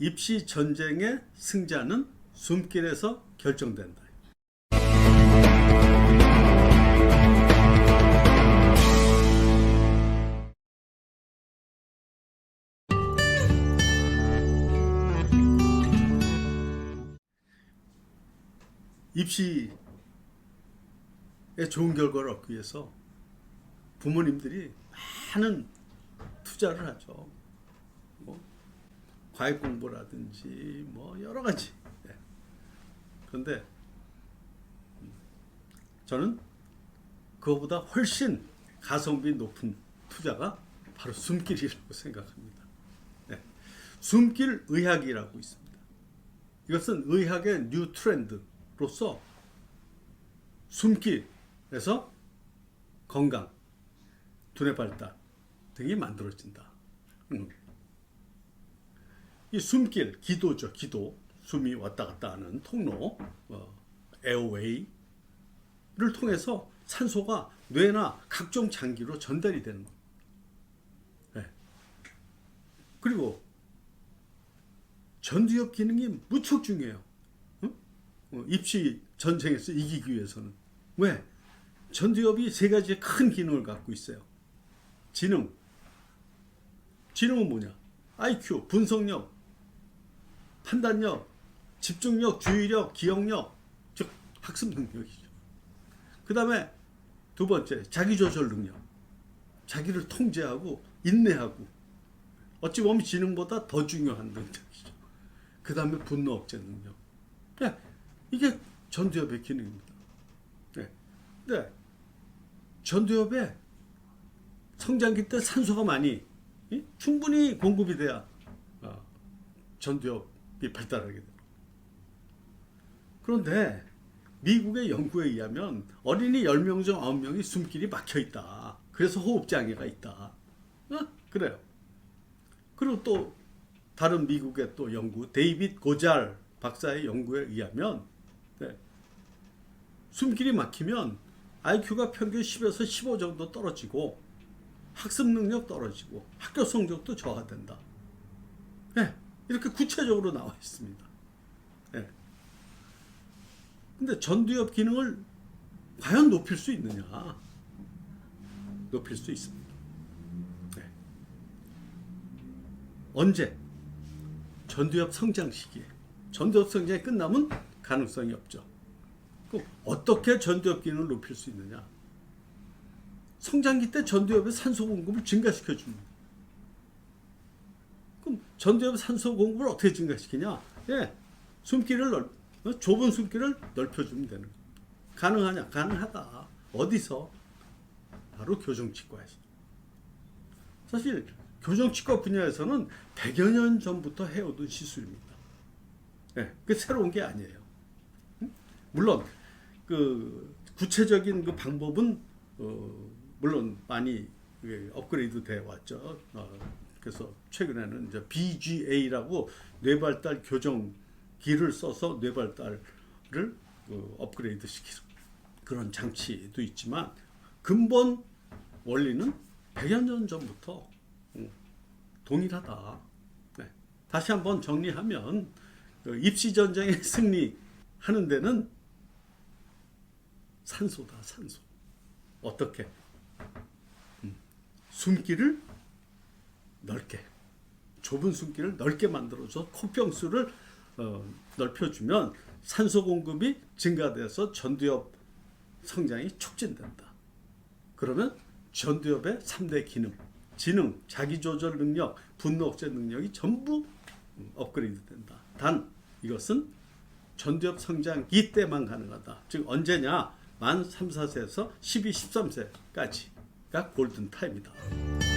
입시 전쟁의 승자는 숨길에서 결정된다. 입시에 좋은 결과를 얻기 위해서 부모님들이 많은 투자를 하죠. 뭐 과외 공부라든지 뭐 여러 가지. 네. 그런데 저는 그거보다 훨씬 가성비 높은 투자가 바로 숨길이라고 생각합니다. 네. 숨길 의학이라고 있습니다. 이것은 의학의 뉴 트렌드로서 숨길에서 건강, 두뇌 발달 등이 만들어진다. 음. 이 숨길, 기도죠, 기도. 숨이 왔다 갔다 하는 통로, 어, 에어웨이를 통해서 산소가 뇌나 각종 장기로 전달이 되는 겁니다. 네. 그리고 전두엽 기능이 무척 중요해요. 응? 어, 입시 전쟁에서 이기기 위해서는. 왜? 전두엽이 세 가지의 큰 기능을 갖고 있어요. 지능. 지능은 뭐냐? IQ, 분석력, 판단력, 집중력, 주의력, 기억력, 즉 학습 능력이죠. 그 다음에 두 번째, 자기 조절 능력. 자기를 통제하고 인내하고 어찌 보면 지능보다 더 중요한 능력이죠. 그 다음에 분노 억제 능력. 네, 이게 전두엽의 기능입니다. 네. 네. 전두엽에 성장기 때 산소가 많이 이? 충분히 공급이 돼야 어, 전두엽이 발달하게 돼요. 그런데 미국의 연구에 의하면 어린이 10명 중 9명이 숨길이 막혀 있다. 그래서 호흡 장애가 있다. 어? 그래요. 그리고 또 다른 미국의 또 연구, 데이빗 고잘 박사의 연구에 의하면 네, 숨길이 막히면 IQ가 평균 10에서 15 정도 떨어지고 학습 능력 떨어지고 학교 성적도 저하된다. 네, 이렇게 구체적으로 나와 있습니다. 네. 근데 전두엽 기능을 과연 높일 수 있느냐? 높일 수 있습니다. 네. 언제? 전두엽 성장 시기에. 전두엽 성장이 끝나면 가능성이 없죠. 그럼 어떻게 전두엽 기능을 높일 수 있느냐? 성장기 때 전두엽의 산소 공급을 증가시켜 줍니다. 그럼 전두엽 산소 공급을 어떻게 증가시키냐? 예, 숨길을 넓, 어? 좁은 숨길을 넓혀주면 되는 거예요. 가능하냐? 가능하다. 어디서? 바로 교정치과에서. 사실 교정치과 분야에서는 100여 년 전부터 해오던 시술입니다. 예, 그 새로운 게 아니에요. 음? 물론 그 구체적인 그 방법은 어, 물론 많이 예, 업그레이드 돼 왔죠. 어, 그래서 최근에는 이제 BGA라고 뇌발달 교정기를 써서 뇌발달을 그 업그레이드 시키는 그런 장치도 있지만 근본 원리는 100여 년 전부터 음, 동일하다. 네. 다시 한번 정리하면 그 입시 전쟁에 승리하는 데는 산소다, 산소. 어떻게? 음, 숨길을 넓게, 좁은 숨길을 넓게 만들어서 코평수를 어, 넓혀주면 산소 공급이 증가돼서 전두엽 성장이 촉진된다. 그러면 전두엽의 3대 기능, 지능, 자기조절 능력, 분노 억제 능력이 전부 음, 업그레이드 된다. 단 이것은 전두엽 성장기 때만 가능하다. 즉 언제냐? 만 3, 4세에서 12, 13세까지가 골든 타임이다.